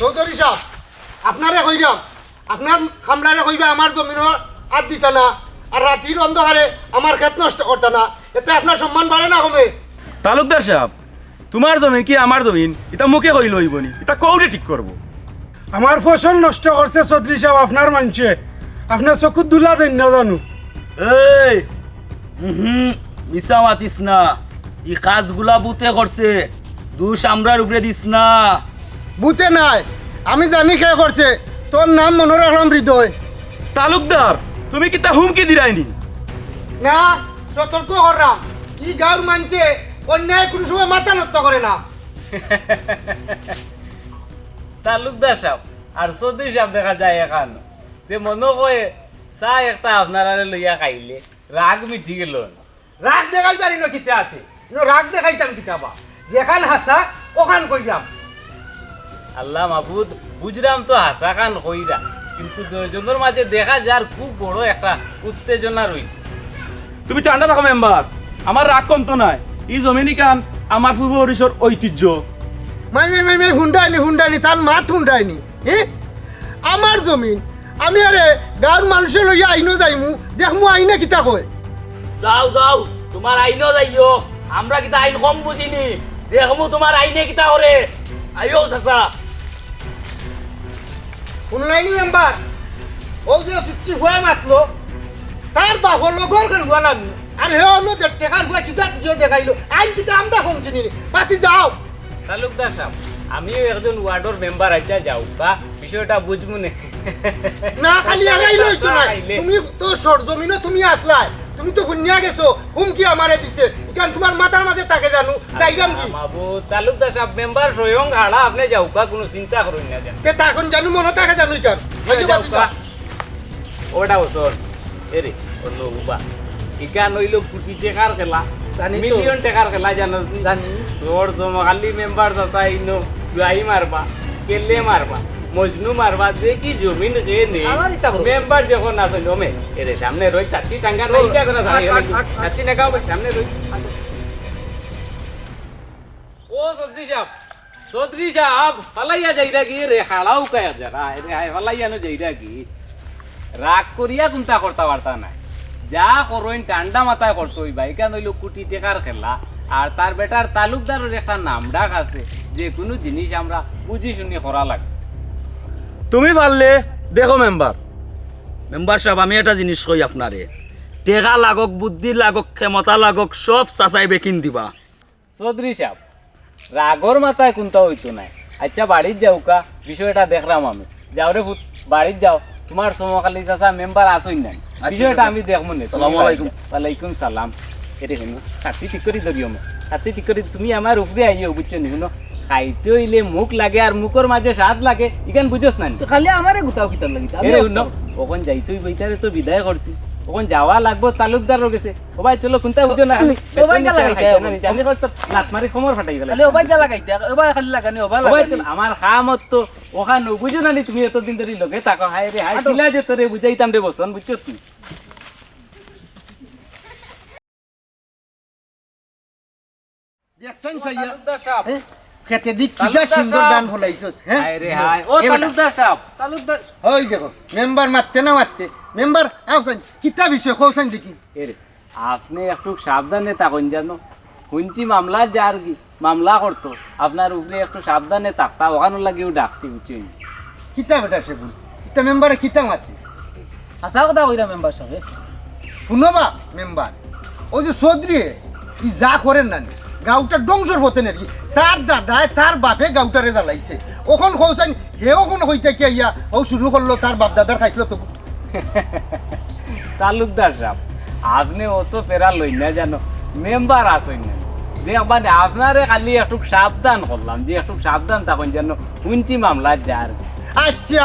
চৌধুরী সাহেব আপনারে কইরাম আপনার খামলারে কইবা আমার জমিনের আর দিতা না আর রাতির অন্ধকারে আমার ক্ষেত নষ্ট করতা না। এতে আপনার সম্মান বাড়ে না কমে? তালুকদার সাহেব তোমার জমিন কি আমার জমিন? এটা মুখে কই লইব নি এটা কৌরে ঠিক করব। আমার ফসল নষ্ট করছে চৌধুরী সাহেব আপনার মানছে। আপনার চকুত দুলা দেন না জানো? এই হুম মিশা মাতিস না। ই কাজগুলা বুতে করছে দুষ আমরার উপরে দিস না। বুতে নাই। আমি জানি কে করছে। তোর নাম মনে রাখলাম হৃদয়। তালুকদার তুমি কি তা হুমকি দিরাইনি? না সতর্ক করলাম কি গাঁর মানছে অন্যায় কোনো সময় মাথা নত করে না। তালুকদার সাহেব আর চৌধুরী সাহেব দেখা যায় এখান। যে মনে কয়ে চা একটা আপনারা লইয়া খাইলে রাগ মিঠি গেল রাগ দেখাই পারি না কিতে আছে রাগ দেখাইতাম কিতাবা। যেখান হাসা ওখান কইলাম। আল্লাহ মাহবুদ বুঝলাম তো হাসা খান কইরা কিন্তু দুজনের মাঝে দেখা যার খুব বড় একটা উত্তেজনা রয়েছে তুমি ঠান্ডা থাকো মেম্বার। আমার রাগ কম তো নাই এই জমিনি কান আমার পূর্ব ওড়িশার ঐতিহ্য। হুন্ডাইনি হুন্ডাইনি তার মাত হুন্ডাইনি হ্যাঁ আমার জমিন আমি আরে গাঁর মানুষের লইয়া আইনো যাইমু দেখমু আইনে কিতা কয়? যাও যাও তোমার আইনও যাইও আমরা কিতা আইন কম বুঝিনি দেখমু তোমার আইনে কিতা করে। আইও চাচা। অনলাইনে মেম্বার ও যে পিচ্ছি হয়ে মাতলো তার বাপর লগর করে হুয়া লাগনি আর হে অন্য যে টেকার হুয়া কিতা যে দেখাইলো। আইন কিতা আমরা কম চিনি পাতি যাও। তালুকদার সাহেব আমিও একজন ওয়ার্ডর মেম্বার আইসা যাও বা বিষয়টা বুঝব নে? না খালি আগাইলো। তুমি তো সর জমিনে তুমি আসলাই তুমি তো শুনিয়া গেছো হুমকি আমারে দিছে। ইকান তোমার মাথার মাঝে তাকে জানো? যাইরাম কি মাবু তালুকদার সাহেব মেম্বার স্বয়ং হাড়া আপনি যাও কা কোনো চিন্তা করুন না যেন। তে তখন জানো মনে তাকে জানো ইকান। ওটা বছর এরে অন্য উবা। ইকান হইল কোটি টাকার খেলা। জানি। মিলিয়ন টাকার খেলা জানো। জানি। তোর জমকালি মেম্বার চাচা ইনো গাই মারবা কেলে মারবা। মজনু মারবা জমিন কে নে? আমার ইটা করো। মেম্বার যখন না চলো মে এরে সামনে রই চারটি টাঙ্গা নাই ইটা করে আট, আট, আট। চারটি সামনে রই। ও সাহেব সাহেব ফালাইয়া যাইরা কি রে কায় যারা রে হাই ফালাইয়া নো যাইরা কি রাগ করিয়া করতে পারতা নাই। যা করইন ঠান্ডা মাথায় করতো কোটি টাকার খেলা। আর তার বেটার তালুকদারের একটা নাম ডাক আছে যে কোনো জিনিস আমরা বুঝি শুনি করা লাগে। তুমি পারলে দেখো মেম্বার মেম্বার সাহেব আমি একটা জিনিস কই আপনারে? টেকা লাগক বুদ্ধি লাগক ক্ষমতা লাগক সব চাচাই বেকিন দিবা। চৌধুরী সাহেব রাগর মাথায় কোনটা হইতো নাই? আচ্ছা বাড়ির যাও কা বিষয়টা দেখলাম আমি। যাও রে ভূত বাড়ির যাও। তোমার সমকালী চাচা মেম্বার আসই নাই। বিষয়টা চাচা। আমি দেখব না। সালামু আলাইকুম। ওয়ালাইকুম সালাম। এরে শুনো হাতি ঠিক করে ধরিও মো। হাতি ঠিক করে তুমি আমার উপরে আইও বুঝছ নি শুনো? খাইতে হইলে মুখ লাগে আর মুখের মাঝে স্বাদ লাগে ইখান বুঝোস না খালি আমারে গুতাও কিতার লাগি শুনো ওখান যাইতেই বইতারে তো বিদায় করছি। ওখান যাওয়া লাগবো তালুকদার গেছে। ও ভাই চলো কোনটা বুঝো না? ওবাই গা লাগাইতে। জানি করতে লাত মারি খমর ফাটাই গেল ওবাই যা লাগাইতে ওবাই খালি লাগানি ওবাই লাগানি। চল, আমার খামত তো ওখানে বুঝো না নি তুমি এতদিন ধরে লোকে তাকো হাই রে হাই ছিলা যে তোরে বুঝাইতাম রে বসন বুঝছ তুমি দেখছেন সাইয়া? খেতে দিক কিটা সুন্দর দান ফলাইছস হ্যাঁ? হাই রে হাই ও তালুকদার সাহেব। তালুকদার ওই দেখো মেম্বার মারতে না মারতে? মেম্বার কিতা বিষয় কৌসান দেখি। এরে আপনি একটু সাবধানে থাকুন জানো। শুনছি মামলা যার কি মামলা করতো। আপনার উপরে একটু সাবধানে থাকতা ওখানে লাগিও ডাকছি বুঝছ কিতা বেটা সে বল কিতা মেম্বারে কিতা মারতে? হাসা কথা কইরা মেম্বার সাহেব। শুনবা মেম্বার ওই যে চৌধুরী ই যা করেন না নি, গাউটা ডংসর হতেন আর কি তার দাদায় তার বাপে গাউটারে জ্বালাইছে। ওখন কৌসান হেও কোন হইতে কি ইয়া ও শুরু করল তার বাপ দাদার খাইছিল তো। তালুকদার সাহেব আপনি অত পেরা লই না জানো মেম্বার আসেন না। দেখ মানে আপনারে খালি একটু সাবধান করলাম যে একটু সাবধান থাকুন যেন শুনছি মামলা যার। আচ্ছা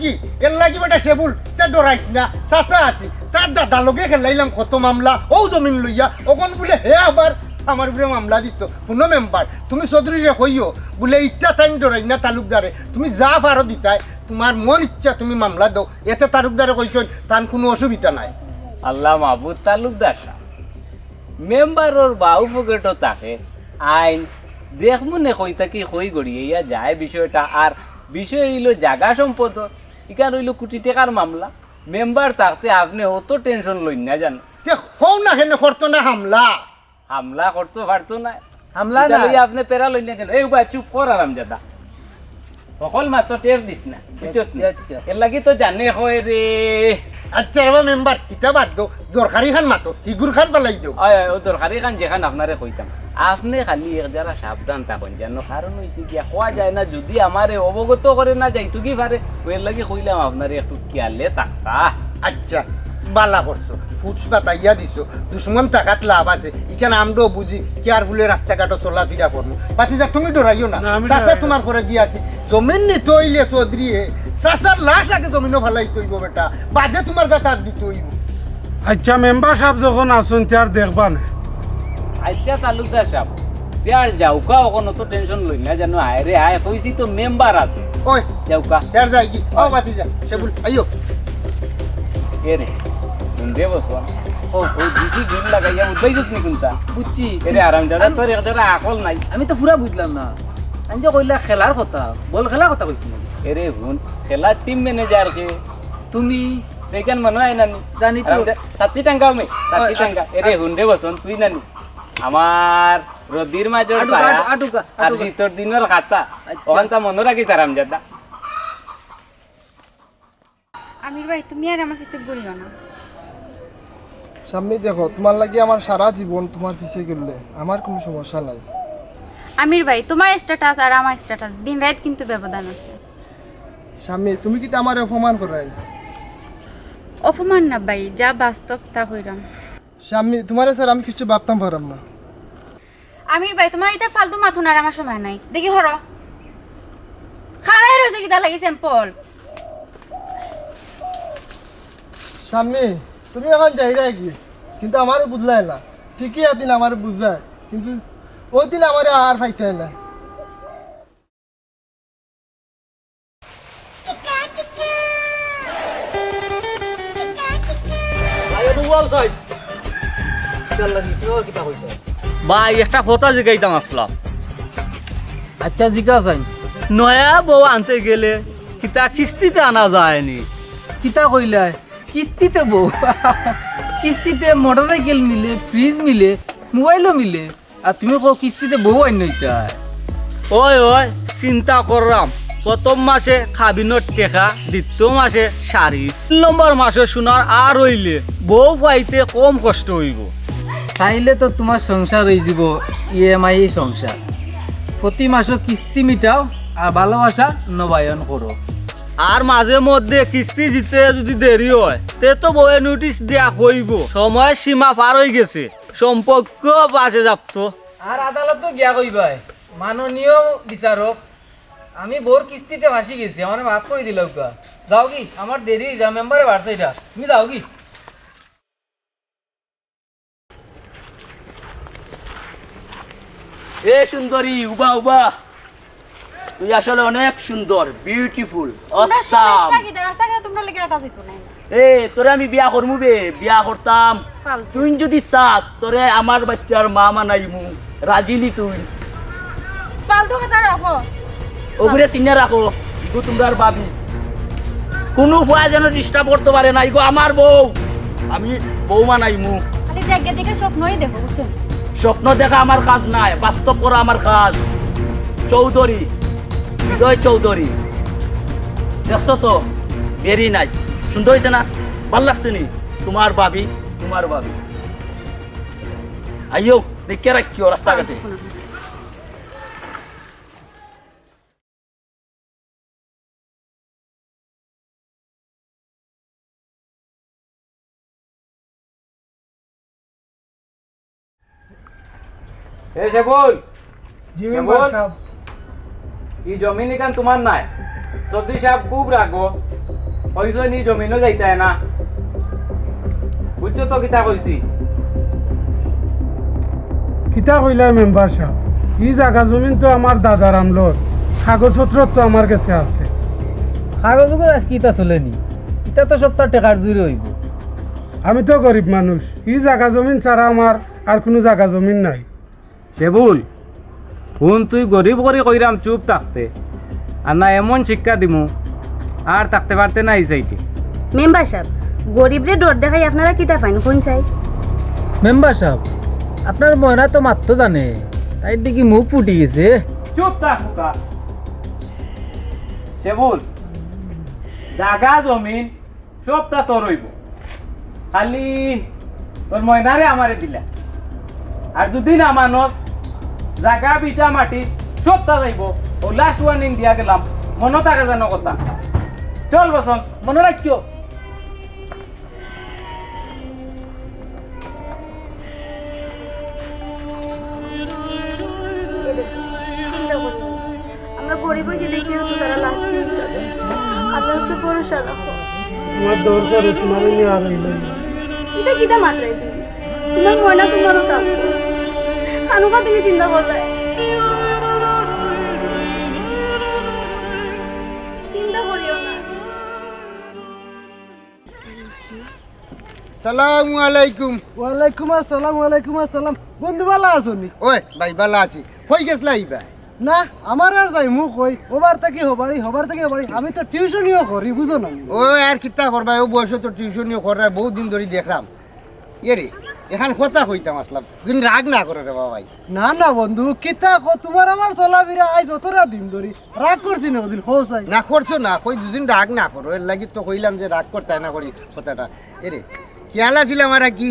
কি এর লাগি বেটা সেবুল তা ডরাইস না চাচা আছি। তার দাদা লগে খেলাইলাম কত মামলা ও জমিন লইয়া ওখন বলে হে আবার আমার উপরে মামলা দিত। শুনো মেম্বার তুমি চৌধুরীরে কইও বলে ইচ্ছা তাই ডরাই না তালুকদারে তুমি যা পারো দিতাই তোমার মন ইচ্ছা তুমি মামলা দাও। এতে তালুকদারে কইছ তার কোনো অসুবিধা নাই। আল্লাহ মাহবুদ তালুকদার সাহেব মেম্বারর বাউ পকেটও থাকে আইন দেখমু নে কই থাকি কই গড়িয়ে যায় বিষয়টা আর বিষয় হইল জাগা সম্পদ। ইকার হইল কোটি টাকার মামলা। মেম্বার থাকতে আপনি অত টেনশন লইন না জানো হও না হেন করতো না হামলা। হামলা করতে পারতো না। হামলা ইটা না? আপনি পেরা লইন না কেন এই বা চুপ কর আরাম দাদা সকল মাত্র টের দিস না বুঝছত নি? আচ্ছা। এর লাগি তো জানে হয় রে। আচ্ছা রে মেম্বার কিতা বাদ দো দরকারি খান মাতো ইগুর খান পালাই দিও। আয় আয়, ও দরকারি কান যেখান আপনারে কইতাম আপনি খালি এক যারা সাবধান থাকুন জানো কারণ হইছে গিয়া খোয়া যায় না যদি আমারে অবগত করে না যাইতো কি পারে ওই লাগি কইলাম আপনারে একটু খেয়ালে থাকতা আচ্ছা বালা করছ ফুটস বাতাইয়া দিছো। দুশ্মন টাকাত লাভ আছে। ইখানে আমরাও বুঝি কেয়ারফুলে রাস্তাঘাটও চলাফেরা করব। বাতিজা তুমি ডরাইও না। না, না। তোমার করে দিয়াছি জমিন নিতে হইলে চৌধুরী হে চাচার লাশ আগে জমিনও ফালাই তৈব বেটা। বাদে তোমার গাত দিতে হইব আচ্ছা মেম্বার সাহেব যখন আসুন তার দেখবা না। আচ্ছা তালুকদার সাহেব আর যাওকা ওখানে তো টেনশন লই না জানো? আয় রে আয় কইছি তো মেম্বার আছে। ওই যাওকা। তার যাই কি? ও বাতিজা সেবুল আইও। এ রে শুনতে বসো। ও ও দিছি গিল লাগাইয়া উঠবাই যত নি কোনটা? বুঝছি। এ আরাম জাদা তোর এক আকল নাই। আমি তো পুরা বুঝলাম না। আমি যে কইলা খেলার কথা বল খেলার কথা কইছি এরে হুন খেলার টিম ম্যানেজার কে? তুমি? দেখেন মনে হয় নানি। জানি তো। সাতটি টাঙ্কা আমি সাতটি আ- এরে হুন্ডে বসন তুই নানি। আমার রদির আটুকা, আর। শীতর দিনের খাতা আচ্ছা। ওখান তা মনে রাখিস আরাম জাদা আমির ভাই তুমি আর আমার কিছু বলিও না? সামনে দেখো তোমার লাগি আমার সারা জীবন তোমার পিছে গেলে আমার কোনো সমস্যা নাই। আমির ভাই তোমার স্ট্যাটাস আর আমার স্ট্যাটাস দিন রাত কিন্তু ব্যবধান আছে। স্বামী তুমি কি আমার অপমান করাই অপমান না ভাই যা বাস্তব তা হইলাম। স্বামী তোমার স্যার আমি কিছু ভাবতাম পারাম না। আমির ভাই তোমার এটা ফালতু মাথুন আর আমার সময় নাই। দেখি হর। খাড়াই রয়েছে কিতা লাগি স্যাম্পল স্বামী তুমি এখন যাই কি কিন্তু আমারও বুঝলাই না। ঠিকই এদিন আমার বুঝলাই কিন্তু ওই দিন আমার আর পাইতে না। ভাই একটা কথা জিগাইতাম আসলাম। আচ্ছা জিজ্ঞাসা চাই নয়া বউ আনতে গেলে কিতা কিস্তিতে আনা যায়নি কিতা কইলা? কিস্তিতে বউ। কিস্তিতে মোটর সাইকেল মিলে ফ্রিজ মিলে মোবাইলও মিলে। আর তুমি কো কিস্তিতে বউ আইন ওই ওই চিন্তা করলাম। প্রথম মাসে খাবিনোর টেকা দ্বিতীয় মাসে শাড়ি তিন নম্বর মাসে সোনার আর হইলে বউ পাইতে কম কষ্ট হইব। তাইলে তো তোমার সংসার হয়ে যাব ইএমআই সংসার। প্রতি মাসে কিস্তি মিটাও আর ভালোবাসা নবায়ন করো। আর মাঝে মধ্যে কিস্তি জিতে যদি দেরি হয় তে তো বউয়ে নোটিশ দিয়া হইব। সময় সীমা পার হয়ে গেছে। সম্পর্ক বাজে যাবতো আর আদালত তো গিয়া কইবাই মাননীয় বিচারক আমি বোর কিস্তিতে ভাসি গেছি আমার মাফ করে দিল যাও কি আমার দেরি যা মেম্বারে বাড়ছে এটা। তুমি যাও কি। এ সুন্দরী উবা উবা। তুই আসলে অনেক সুন্দর বিউটিফুল অসাম তোমরা এ তোরে আমি বিয়া করমু বে বিয়া করতাম। তুই যদি চাস তোরে আমার বাচ্চার মা মানাইমু। রাজিনি তুই। ফালতু কথা রাখো। ওগুলো চিনে রাখো ইগো তোমরার বাবি কোনো ভয় যেন ডিস্টার্ব করতে পারে না ইগো আমার বউ। আমি বউ মানাইমু। খালি জায়গা দেখে স্বপ্নই দেখো বুঝছ? স্বপ্ন দেখা আমার কাজ নাই বাস্তব করা আমার কাজ। চৌধুরী হৃদয় চৌধুরী। দেখছ তো? ভেরি নাইস সুন্দর হয়েছে না? ভালো লাগছে নি? তোমার ভাবি তোমার ভাবি। আইও দেখে রাখিও রাস্তাঘাটে। এ সেবল জি কেমন? এই জমিন এখান তোমার নাই। চৌধুরী সাহেব খুব রাখব কইছো নি জমিনও যাইতে না। বুঝছ তো কিতা কইছি কিতা কইলা মেম্বার সাহেব ই জায়গা জমিন তো আমার দাদার আমলোর কাগজপত্র তো আমার কাছে আছে। কাগজ আজ কিতা চলেনি এটা তো সপ্তাহ টাকার জুড়ে হইব আমি তো গরিব মানুষ ই জায়গা জমিন ছাড়া আমার আর কোনো জায়গা জমিন নাই। সেবুল শুন তুই গরিব করে কইরাম চুপ থাকতে। আর না এমন শিক্ষা দিমু আর থাকতে পারতে না এই সাইটে। মেম্বার সাহেব গরিবরে ডর দেখাই আপনারা কিতা পাইন কোন চাই মেম্বার সাহেব আপনার ময়না তো মাত্র জানে তাই দেখি মুখ ফুটি গেছে। চুপ থাক মুখা বল জাগা জমিন সবটা তোর হইব। খালি তোর ময়নারে আমারে দিলা। আর যদি না মানত জাগা বিটা মাটি সবটা যাইব ও লাস্ট ওয়ার্নিং দিয়া গেলাম। মনে থাকে যেন কথা। চল বসন মনে রাখিও আমরা গরিব হয়েছি দেখি তো তারা লাস্ট আপনার তো ভরসা রাখো। তোমার দর তোমার আর হইল এটা কিতা মাত্রাই তুমি তোমার ময়না তোমারও খানুকা তুমি চিন্তা করলে চিন্তা করিও না। সালামু আলাইকুম। ওয়ালাইকুম আসসালাম ওয়ালাইকুম আসসালাম। বন্ধু ভালো আছো ওই ভাই বালা আছি। কই গেছলা ইবা না আমার আর যাই মুখ কই ওবার থেকে হবারি হবার থেকে হবারি আমি তো টিউশনিও করি বুঝো না। ও আর কিতা করবা? ও বয়স তো টিউশনিও করা বহুত দিন ধরে দেখলাম। রে এখান কথা কইতাম আসলাম। তুমি রাগ না করে রে বাবাই। না না বন্ধু কিতা কো তোমার আমার চলাফেরা আজ অতটা দিন ধরি। রাগ করছি না ওদিন খোসাই না করছ না কই দুদিন রাগ না করো। এর লাগি তো কইলাম যে রাগ করতে না করি কথাটা। এ রে খেয়ালা ছিলাম আর কি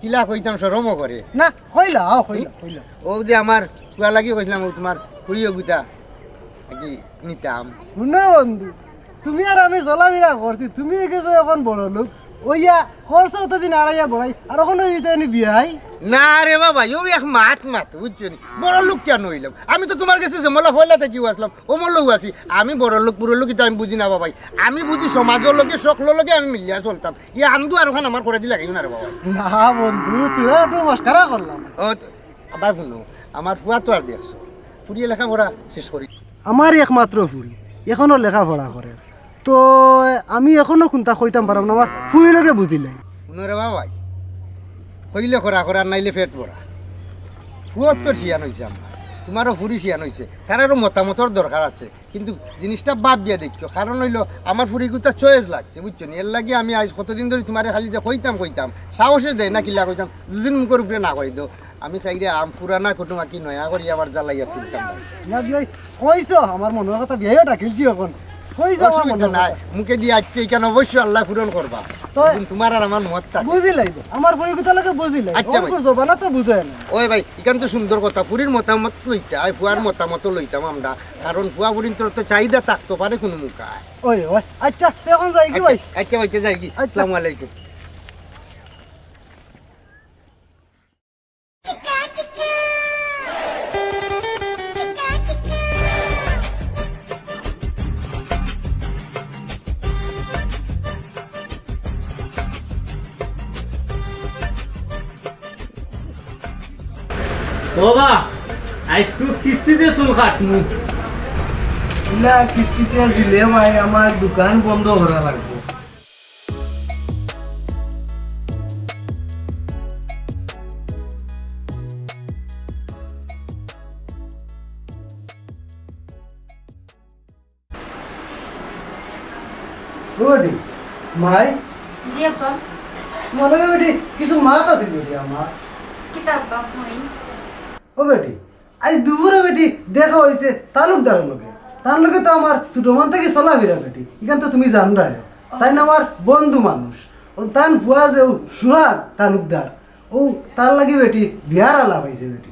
কিলা কইতাম সরমও করে। না হইলা আও হইলা হইলা ও যে আমার কুয়া লাগি কইছিলাম ও তোমার প্রিয় গুতা কি নিতাম। শুনো বন্ধু তুমি আর আমি চলাফেরা করছি তুমি গেছো এখন বড় লোক ওইয়া খরচ অতদিন আড়াইয়া বড়াই আর ওখানে দিতে নি বিয়াই না রে বাবা ও এক মাত মাত বুঝছ বড় লোক কেন হইলাম? আমি তো তোমার কাছে জমলা ফয়লা থেকে আসলাম ও লোক আছি। আমি বড় লোক পুরো লোক আমি বুঝি না বাবাই। আমি বুঝি সমাজের লোকে সকলের লোকে আমি মিলিয়া চলতাম। ই আমদু আর ওখানে আমার করে দিলে লাগিও না রে বাবা না বন্ধু তুই একটু মস্কারা করলাম। ও তো- আবার শুনো আমার ফুয়া তো আর দেখছ ফুরিয়ে লেখাপড়া শেষ করি। আমার একমাত্র ফুল এখনও লেখাপড়া করে। তো আমি এখনও কোনটা কইতাম পারব না আমার ফুইলকে বুঝিলাই শুনো রে বাবাই কইলে করা করা নাইলে পেট ভরা ফুয়ার তো শিয়ান হয়েছে আমার তোমারও ফুরি শিয়ান হয়েছে তারও মতামতর দরকার আছে কিন্তু জিনিসটা বাদ দিয়া দেখছ। কারণ হইল আমার ফুরিগুতা চয়েস লাগছে বুঝছ নি? এর লাগে আমি আজ কতদিন ধরে তোমার খালি যে কইতাম কইতাম সাহসে দেয় না কিলা কইতাম দুদিন মুখের উপরে না করে দো। আমি চাইলে আম পুরানা কুটুমা কি নয়া করি আবার জ্বালাইয়া তুলতাম কইছো আমার মনের কথা বিয়াইও ডাকিলছি এখন কইছো আমার অসুবিধা নাই। মুখে দিয়ে আসছে এখানে অবশ্যই আল্লাহ পূরণ করবা। তোমার আর আমার মত বুঝিলাই আমার ফুরিগুতা লাগে বুঝিলাই আচ্ছা ভাই। অঙ্কুর জবানা তো বুঝায় না। ওই ভাই এখান তো সুন্দর কথা পুরীর মতামত লইতা আই ফুয়ার মতামত লইতাম আমরা। কারণ ফুয়া পুরীর তোর তো চাহিদা থাকতে পারে কোনো মুখায় ওই ওই। আচ্ছা এখন যাই কি ভাই? আচ্ছা ভাই যাই কি? আচ্ছা। আসসালামু আলাইকুম। কাটমু ইলা কিস্তিতে দিলে ভাই আমার দোকান বন্ধ করা লাগবে। ওডি মাই। জি আব্বা। মনে হয় বেটি কিছু মাত আছে বেটি আমার কিতা আব্বা হই ও বেটি আজ দুপুরে বেটি দেখা হয়েছে তালুকদারের লোকে। তার লোকে তো আমার ছোট মন থেকে চলা ফিরা বেটি। এখান তো তুমি জান রায় তাই না আমার বন্ধু মানুষ। ও তান ভুয়া যে ও সুহাগ তালুকদার ও তার লাগে বেটি বিয়ার আলাপ হয়েছে বেটি।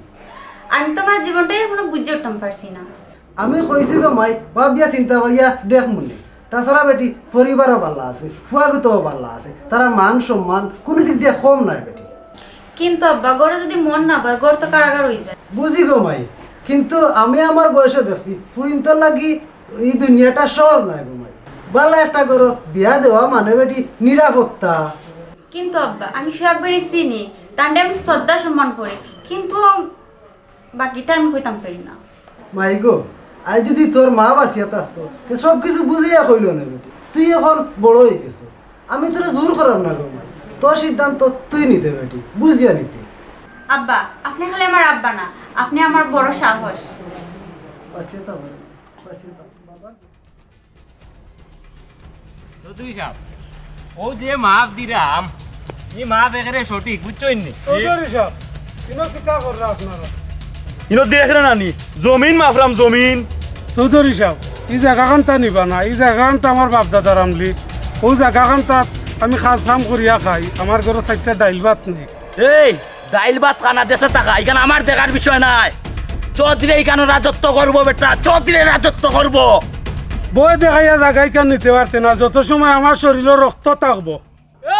আমি তোমার জীবনটাই এখনও বুঝে উঠতাম পারছি না। আমি কইছি গো মাই ভাবিয়া চিন্তা করিয়া দেখ মনে তাছাড়া বেটি পরিবারও ভালো আছে ফুয়াগুতও ভালো আছে। তারা মান সম্মান কোনো দিক দিয়ে কম নাই বেটি। কিন্তু আব্বা গড়ে যদি মন না পায় গড় তো কারাগার হয়ে যায়। বুঝি গো মাই কিন্তু আমি আমার বয়সে দেখছি পুরিন্তর লাগি এই দুনিয়াটা সহজ নাই গো মাই। বালা একটা করো বিয়া দেওয়া মানে বেটি নিরাপত্তা। কিন্তু আব্বা আমি সোহাগবাড়ি চিনি তান্ডে আমি শ্রদ্ধা সম্মান করি কিন্তু বাকিটা আমি কইতাম পারি না। মাই গো আজ যদি তোর মা বাঁচিয়া থাকতো তে সব কিছু বুঝিয়া কইল না বেটি। তুই এখন বড় হয়ে গেছো আমি তোর জোর করাম না গো মাই। তোর সিদ্ধান্ত তুই নিতে বেটি বুঝিয়া নিতে। আব্বা আপনি খালি আমার আব্বা না আপনি আমার বড় সাহস। চৌধুরী সাহেব ও যে মাপ দিলাম এই মাপ একেবারে সঠিক বুঝছই নি? চৌধুরী সাহেব ইনো কিতা কররা আপনারা? ইনো দেখ রে নানি? জমিন মাফরাম জমিন। চৌধুরী সাহেব এই জায়গাখান তা নিবা না এই জায়গাখান তা আমার বাপ দাদার আমলি। ও জায়গাখান তাত আমি খাস খাম করিয়া খাই। আমার ঘরে চারটা ডাইল ভাত নেই এই ডাইল ভাত খানা দেশে টাকা এখানে আমার দেখার বিষয় নাই। চৌধুরী এখানে রাজত্ব করব বেটা চৌধুরী রাজত্ব করব বই দেখাইয়া জায়গায় কেন নিতে পারতে না যত সময় আমার শরীরে রক্ত থাকব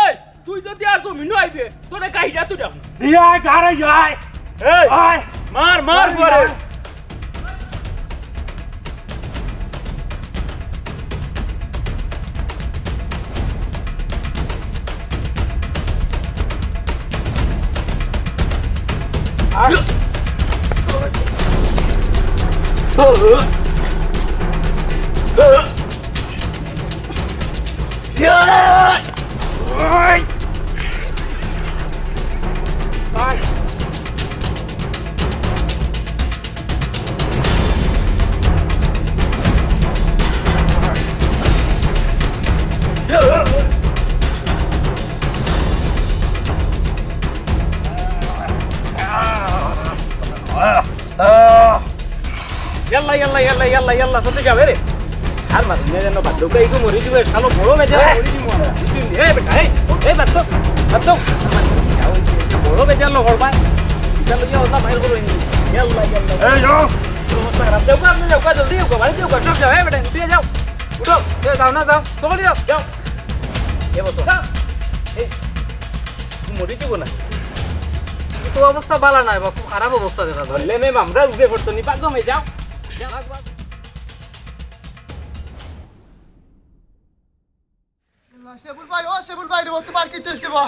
এই তুই যদি আর জমিন আইবে তোরে কাহিটা তুই যাবি ইয়াই গারে ইয়াই এই মার মার পরে ইয়াল্লা ইয়াল্লা ইয়াল্লা চৌধুরী সাহেব রে। আর মার নে যেন বাদ দৌকা ইগো মরি দিবে শালো বড় মেজে? এই বেটা এই এই বাদ দাও বাদ দাও বড় মেজে লো করবা এটা লইয়া ওলা বাইর করো ইয়াল্লা ইয়াল্লা এই যাও। জলদি বাড়ি এই বেটা উঠো না যাও সকলে যাও। যাও। এ যাও। এই মরি দিব না। তো অবস্থা বালা নাই বা খুব খারাপ অবস্থা দেখা ধরলে মেম আমরা উঠে পড়তো নি পাগো যাও। শেবুল ভাই ও শেবুল ভাই রে তোমার কি হইছে বা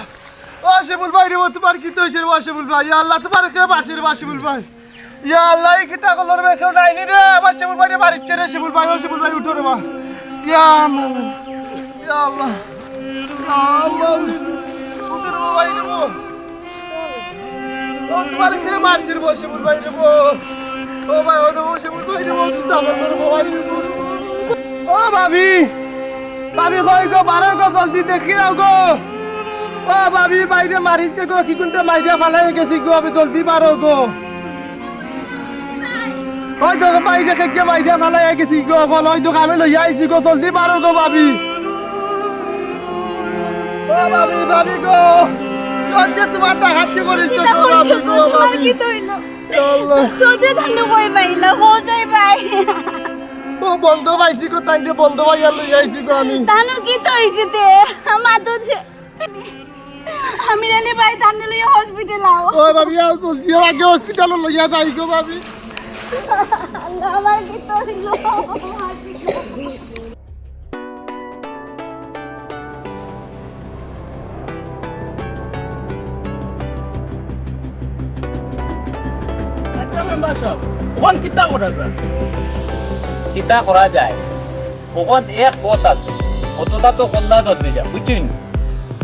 ও শেবুল ভাই রে তোমার কি হইছে রে শেবুল ভাই? ইয়া আল্লাহ তোমার কে মারছে রে শেবুল ভাই। ইয়া আল্লাহ এই কিতা কলর মে কেউ নাইনি রে। আমার শেবুল ভাই রে মারিচ্ছে রে শেবুল ভাই ও শেবুল ভাই উঠো রে বা ইয়া আল্লাহ ইয়া আল্লাহ আল্লাহ। উঠো রে ভাই রে ও কে ও ও বো, ও ভাবি। ভাবি কই গো বারো গো জলদি দেখি নাও গো। ও ভাবি বাইরে মারিছে গো কি কোনটা মাইরা ফালাই গেছি গো আমি জলদি বারো গো। ওই তো বাইরে থেকে মাইরা ফালাই গেছি গো বল ওই দোকানে লই আইছি গো জলদি বারো গো ভাবি ও ভাবি ভাবি গো সঞ্জয় তোমার টাকা দিয়ে করেছ গো ভাবি গো ভাবি এ আল্লাহ। চৌধুরী ধান্য বই পাইলা হো যাই ভাই ও বন্ধ পাইছি গো তাই বন্ধ পাইয়া লই আইছি গো আমি। ধানু কি তো হয়েছে তে? মাতো আমি রেলে ভাই ধান লইয়া হসপিটাল আও। ও ভাবি আও জলদি আগে হসপিটালে লইয়া যাই গো ভাবি। আল্লাহ আমার কি তো হইল? আচ্ছা মেম্বার সাহেব কিতা করা যায়। করা কখন এক পথ আছে কতটা তো কল্লা ধরতে যা বুঝছেন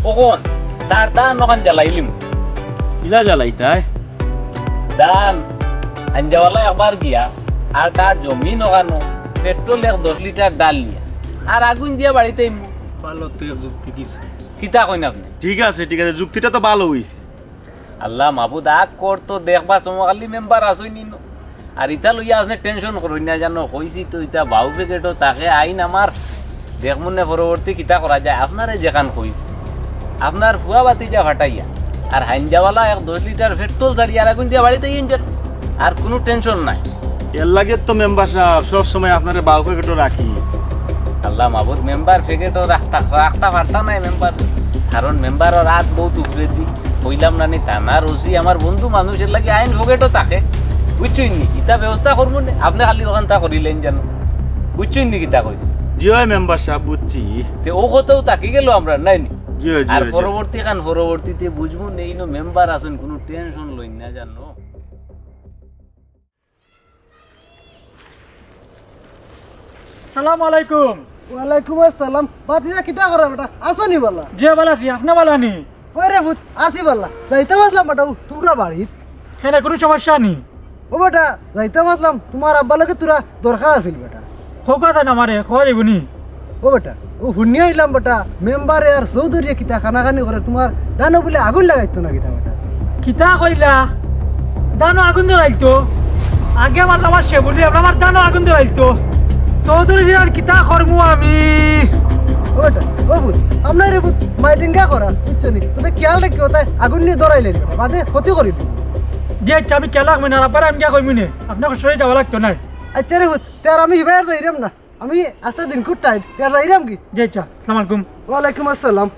কখন তার দান ওখান জ্বালাইলিম ইলা জ্বালাই তাই? দান আঞ্জাওয়ালা একবার গিয়া আর তার জমিন ওখানো পেট্রোল এক দশ লিটার ডাল নিয়া। আর আগুন দিয়া বাড়িতে। ভালো তুই যুক্তি দিস কিতা কইন আপনি। ঠিক আছে ঠিক আছে যুক্তিটা তো ভালো হইছে আল্লাহ মাহবুদ আগ করতো দেখবা সমকালি মেম্বার আসই নিন। আর ইতা লইয়া আসলে টেনশন করই না জানো কইছি তো ইটা বাউ পেকেটও তাকে আইন আমার দেখমুন না পরবর্তী কিতা করা যায়। আপনারে যেখান কইছি। আপনার ফুয়া বাতি যা ফাটাইয়া। আর হাইনজাওয়ালা এক দশ লিটার পেট্রোল ছাড়িয়া আর আগুন দিয়া বাড়িতে ইঞ্জার আর কোনো টেনশন নাই। এর লাগে তো মেম্বার সাহেব সব সময় আপনার বাউ প্যাকেটও রাখি। আল্লাহ মাহবুদ মেম্বার পেকেটও রাখতা রাখতা পারতা নাই মেম্বার কারণ মেম্বারও রাত বহুত উপরে দি কইলাম না নি টানা রসি আমার বন্ধু মানুষের লাগে আইন ভোগেটও থাকে। বুঝছই নি? ইটা ব্যবস্থা করব নি। আপনি খালি করিলেন জানো বুঝছই নি কিতা কইছে? জি হয় মেম্বার সাহেব বুঝছি। তে ও কথাও তাকি গেল আমরা নাই নি? আর। পরবর্তী খান পরবর্তীতে বুঝব নেই নো মেম্বার আসুন কোনো টেনশন লই না জানো সালাম আলাইকুম। ওয়ালাইকুম আসসালাম। কিতা করা বেটা? আসো নি বলা? যে বালা আছি আপনি বালা নি? ওই রে ভূত আসি বলা। যাইতে মাসলাম বেটা তোমরা বাড়িত সেটা কোনো সমস্যা নি? ও বেটা যাইতে মাসলাম তোমার আব্বা লগে তোরা দরকার আছিল বেটা। খোকা দেন আমারে খোয়া যাব নি। ও বেটা ও শুনিয়া আইলাম বেটা মেম্বারে আর চৌধুরীয়ে কিতা খানাখানি করে তোমার দানো বলে আগুন লাগাইতো না কিতা বেটা। কিতা কইলা? দানো আগুন ধরাইতো আগে আমার আমার সেবুলি আমার দানো আগুন ধরাইতো চৌধুরী আর কিতা করমু আমি। ও বেটা ও বুধ আপনার বুধ মাইটিংগা করা বুঝছ নি? তুমি খেয়াল রাখিও তাই আগুন নিয়ে দৌড়াইলেন বাদে ক্ষতি করি ইচ্ছা আমি কেলাক মানে আপনার আমি গিয়া কইমি নে আপনার সরে যাওয়া লাগতো না আচ্ছা রে তার আমি হিবার যাইরাম না। আমি আস্তে দিন খুব টাইট তার যাইরাম কি? যে ইচ্ছা সালাম আলাইকুম। ওয়ালাইকুম আসসালাম।